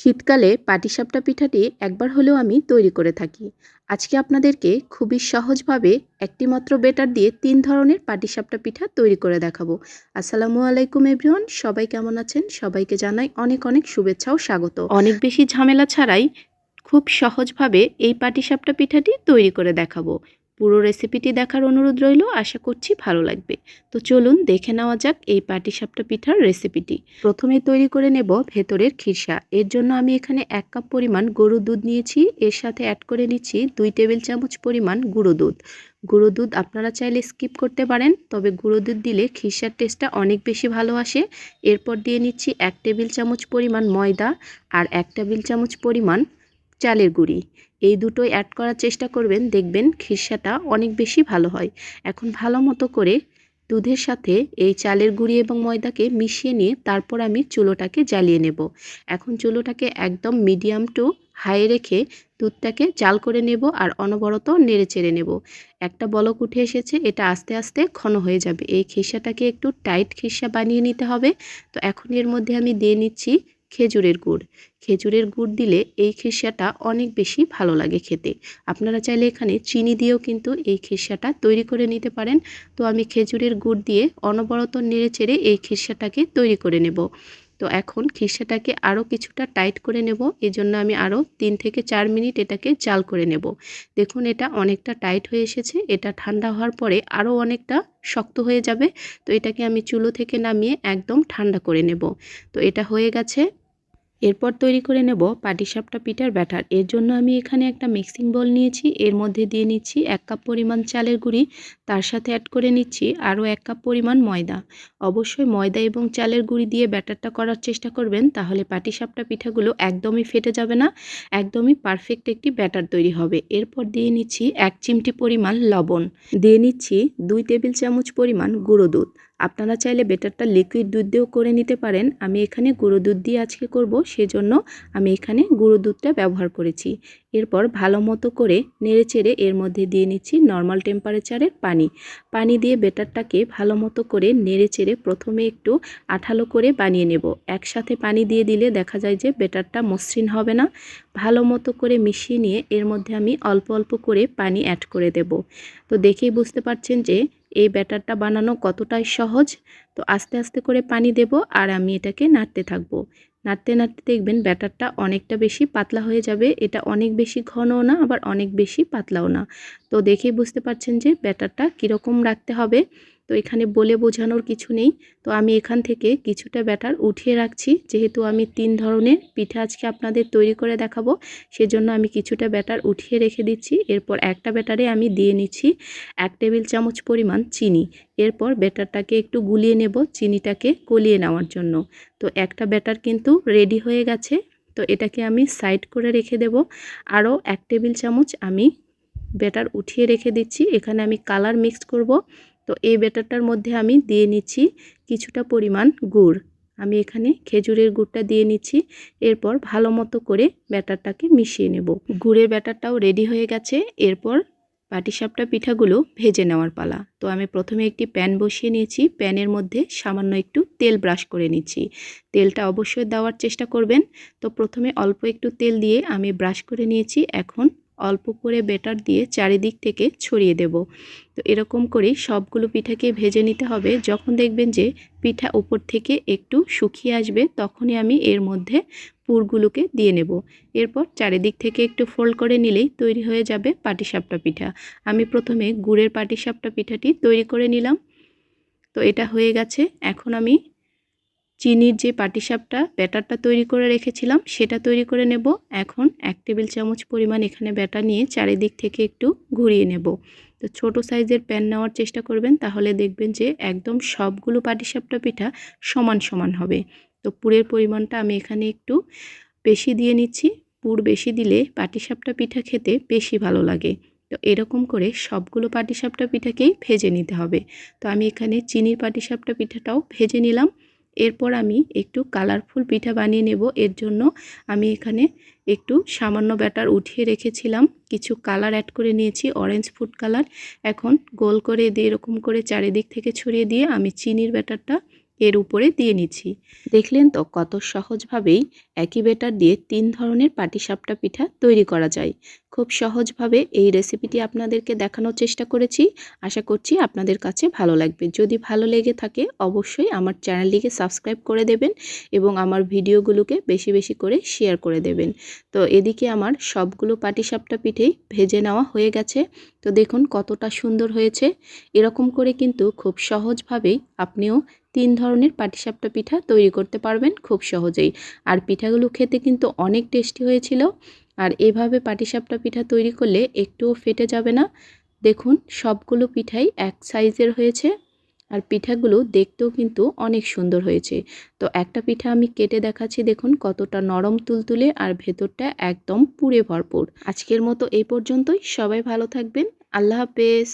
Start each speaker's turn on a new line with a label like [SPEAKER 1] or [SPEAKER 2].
[SPEAKER 1] শীতকালে পাটিসাপটা পিঠাটি একবার হলেও আমি তৈরি করে থাকি। আজকে আপনাদেরকে খুবই সহজভাবে একটি মাত্র বেটার দিয়ে তিন ধরনের পাটিসাপটা পিঠা তৈরি করে দেখাবো। আসসালামু আলাইকুম এভরিওয়ান, সবাই কেমন আছেন? সবাইকে জানাই অনেক অনেক শুভেচ্ছা ও স্বাগত। অনেক বেশি ঝামেলা ছাড়াই খুব সহজভাবে এই পাটিসাপটা পিঠাটি তৈরি করে দেখাবো। পুরো রেসিপিটি দেখার অনুরোধ রইল, আশা করছি ভালো লাগবে। তো চলুন দেখে নেওয়া যাক এই পাটিসাপটা পিঠার রেসিপিটি প্রথমে তৈরি করে নেব ভেতরের খিরসা। এর জন্য আমি এখানে এক কাপ পরিমাণ গরু দুধ নিয়েছি। এর সাথে অ্যাড করে নিচ্ছি দুই টেবিল চামচ পরিমাণ গুঁড়ো দুধ। গুঁড়ো দুধ আপনারা চাইলে স্কিপ করতে পারেন, তবে গুঁড়ো দুধ দিলে খিরসার টেস্টটা অনেক বেশি ভালো আসে। এরপর দিয়ে নিচ্ছি এক টেবিল চামচ পরিমাণ ময়দা আর এক টেবিল চামচ পরিমাণ চালের গুঁড়ি। এই দুটোই অ্যাড করার চেষ্টা করবেন। দেখবেন খিরসাটা অনেক বেশি ভালো হয়। এখন ভালো মতো করে দুধের সাথে এই চালের গুঁড়ি এবং ময়দাকে মিশিয়ে নিয়ে তারপর আমি চুলোটাকে জ্বালিয়ে নেব। এখন চুলোটাকে একদম মিডিয়াম টু হাই রেখে দুধটাকে চাল করে নেব আর অনবরত নেড়ে চেড়ে নেব। একটা বলক উঠে এসেছে, এটা আস্তে আস্তে ঘন হয়ে যাবে। এই খিসাটাকে একটু টাইট খিসা বানিয়ে নিতে হবে। তো এখন এর মধ্যে আমি দিয়ে নিচ্ছি খেজুরের গুড়। খেজুরের গুড় দিলে এই খিসাটা অনেক বেশি ভালো লাগে খেতে। আপনারা চাইলে এখানে চিনি দিয়েও কিন্তু এই খিসাটা তৈরি করে নিতে পারেন। তো আমি খেজুরের গুড় দিয়ে অনবরত নেড়ে চেড়ে এই খিসাটাকে তৈরি করে নেব। তো এখন খিসাটাকে আরও কিছুটা টাইট করে নেব। এজন্য আমি আরও তিন থেকে চার মিনিট এটাকে জাল করে নেব। দেখুন, এটা অনেকটা টাইট হয়ে এসেছে। এটা ঠান্ডা হওয়ার পরে আরও অনেকটা শক্ত হয়ে যাবে। তো এটাকে আমি চুলো থেকে নামিয়ে একদম ঠান্ডা করে নেব। তো এটা হয়ে গেছে এরপর তৈরি করে নেব পাটিসাপটা পিঠার ব্যাটার। এর জন্য আমি এখানে একটা মিক্সিং বল নিয়েছি। এর মধ্যে দিয়ে নিচ্ছি এক কাপ পরিমাণ চালের গুঁড়ি। তার সাথে অ্যাড করে নিচ্ছি আরও এক কাপ পরিমাণ ময়দা। অবশ্যই ময়দা এবং চালের গুঁড়ি দিয়ে ব্যাটারটা করার চেষ্টা করবেন, তাহলে পাটিসাপটা পিঠাগুলো একদমই ফেটে যাবে না। একদমই পারফেক্ট একটি ব্যাটার তৈরি হবে। এরপর দিয়ে নিচ্ছি এক চিমটি পরিমাণ লবণ। দিয়ে নিচ্ছি দুই টেবিল চামচ পরিমাণ গুঁড়ো দুধ। আপনারা চাইলে বেটারটা লিকুইড দুধ দিয়েও করে নিতে পারেন। আমি এখানে গুঁড়ো দুধ দিয়ে আজকে করব, সেজন্য আমি এখানে গুঁড়ো দুধটা ব্যবহার করেছি। এরপর ভালো মতো করে নেড়ে চেড়ে এর মধ্যে দিয়ে নিচ্ছি নর্মাল টেম্পারেচারের পানি। পানি দিয়ে বেটারটাকে ভালো মতো করে নেড়ে চেড়ে প্রথমে একটু আঠালো করে বানিয়ে নেব। একসাথে পানি দিয়ে দিলে দেখা যায় যে বেটারটা মসৃণ হবে না। ভালো মতো করে মিশিয়ে নিয়ে এর মধ্যে আমি অল্প অল্প করে পানি অ্যাড করে দেব। তো দেখেই বুঝতে পারছেন যে এই ব্যাটারটা বানানো কতটাই সহজ? তো আস্তে আস্তে করে পানি দেব আর আমি এটাকে নাড়তে থাকব। নাড়তে নাড়তে দেখবেন ব্যাটারটা অনেকটা বেশি পাতলা হয়ে যাবে। এটা অনেক বেশি ঘনও না, আবার অনেক বেশি পাতলাও না। তো দেখেই বুঝতে পারছেন যে ব্যাটারটা কীরকম রাখতে হবে। তো এখানে বলে বোঝানোর কিছু নেই। তো আমি এখান থেকে কিছুটা ব্যাটার উঠিয়ে রাখছি। যেহেতু আমি তিন ধরনের পিঠা আজকে আপনাদের তৈরি করে দেখাবো, সেজন্য আমি কিছুটা ব্যাটার উঠিয়ে রেখে দিচ্ছি। এরপর একটা ব্যাটারে আমি দিয়ে নিচ্ছি এক টেবিল চামচ পরিমাণ চিনি। এরপর ব্যাটারটাকে একটু গুলিয়ে নেব চিনিটাকে গলিয়ে নেওয়ার জন্য। তো একটা ব্যাটার কিন্তু রেডি হয়ে গেছে। তো এটাকে আমি সাইড করে রেখে দেব। আরও এক টেবিল চামচ আমি ব্যাটার উঠিয়ে রেখে দিচ্ছি। এখানে আমি কালার মিক্স করব। তো এই ব্যাটারটার মধ্যে আমি দিয়ে নিচ্ছি কিছুটা পরিমাণ গুড়। আমি এখানে খেজুরের গুড়টা দিয়ে নিচ্ছি, এরপর ভালো মতো করে ব্যাটারটাকে মিশিয়ে নেব। গুড়ের ব্যাটারটাও রেডি হয়ে গেছে, এরপর পাটিসাপটা পিঠাগুলো ভেজে নেওয়ার পালা। তো আমি প্রথমে একটি প্যান বসিয়ে নিয়েছি, প্যানের মধ্যে সামান্য একটু তেল ব্রাশ করে নিচ্ছি। তেলটা অবশ্যই দেওয়ার চেষ্টা করবেন। তো প্রথমে অল্প একটু তেল দিয়ে আমি ব্রাশ করে নিয়েছি, এখন অল্প করে বেটার দিয়ে চারিদিক থেকে ছড়িয়ে দেব। তো এরকম করেই সবগুলো পিঠাকে ভেজে নিতে হবে। যখন দেখবেন যে পিঠা উপর থেকে একটু শুকিয়ে আসবে, তখনই আমি এর মধ্যে পুরগুলোকে দিয়ে নেব। এরপর চারিদিক থেকে একটু ফোল্ড করে নিলেই তৈরি হয়ে যাবে পাটিসাপটা পিঠা। আমি প্রথমে গুড়ের পাটিসাপটা পিঠাটি তৈরি করে নিলাম। তো এটা হয়ে গেছে। এখন আমি চিনির যে পাটিসাপটা, ব্যাটারটা তৈরি করে রেখেছিলাম, সেটা তৈরি করে নেব। এখন এক টেবিল চামচ পরিমাণ এখানে ব্যাটার নিয়ে চারিদিক থেকে একটু ঘুরিয়ে নেব। তো ছোট সাইজের প্যান নেওয়ার চেষ্টা করবেন, তাহলে দেখবেন যে একদম সবগুলো পাটিসাপটা পিঠা সমান সমান হবে। তো পুরের পরিমাণটা আমি এখানে একটু বেশি দিয়ে নিচ্ছি। পুর বেশি দিলে পাটিসাপটা পিঠা খেতে বেশি ভালো লাগে। তো এরকম করে সবগুলো পাটিসাপটা পিঠাকেই ভেজে নিতে হবে। তো আমি এখানে চিনির পাটিসাপটা পিঠাটাও ভেজে নিলাম। এরপর আমি একটু কালারফুল পিঠা বানিয়ে নেব। এর জন্য আমি এখানে একটু সামান্য ব্যাটার উঠিয়ে রেখেছিলাম। কিছু কালার অ্যাড করে নিয়েছি অরেঞ্জ ফুড কালার এখন গোল করে দিয়ে এরকম করে চারিদিক থেকে ছড়িয়ে দিয়ে আমি চিনির ব্যাটারটা এর উপরে দিয়ে নিচ্ছি। দেখলেন তো কত সহজভাবেই একই বেটার দিয়ে তিন ধরনের পাটিসাপটা পিঠা তৈরি করা যায়। খুব সহজভাবে এই রেসিপিটি আপনাদেরকে দেখানোর চেষ্টা করেছি। আশা করছি আপনাদের কাছে ভালো লাগবে। যদি ভালো লেগে থাকে, অবশ্যই আমার চ্যানেলটিকে সাবস্ক্রাইব করে দেবেন এবং আমার ভিডিওগুলোকে বেশি বেশি করে শেয়ার করে দেবেন। তো এদিকে আমার সবগুলো পাটিসাপটা পিঠেই ভেজে নেওয়া হয়ে গেছে। তো দেখুন কতটা সুন্দর হয়েছে। এরকম করে কিন্তু খুব সহজভাবেই আপনিও তিন ধরনের পাটিসাপটা পিঠা তৈরি করতে পারবেন খুব সহজেই। আর পিঠাগুলো খেতে কিন্তু অনেক টেস্টি হয়েছিল। আর এভাবে পাটিসাপটা পিঠা তৈরি করলে একটুও ফেটে যাবে না। দেখুন, সবগুলো পিঠাই এক সাইজের হয়েছে আর পিঠাগুলো দেখতেও কিন্তু অনেক সুন্দর হয়েছে। তো একটা পিঠা আমি কেটে দেখাচ্ছি, দেখুন কতটা নরম তুলতুলে আর ভেতরটা একদম পুড়ে ভরপুর। আজকের মতো এই পর্যন্তই। সবাই ভালো থাকবেন। আল্লাহ হাফেজ।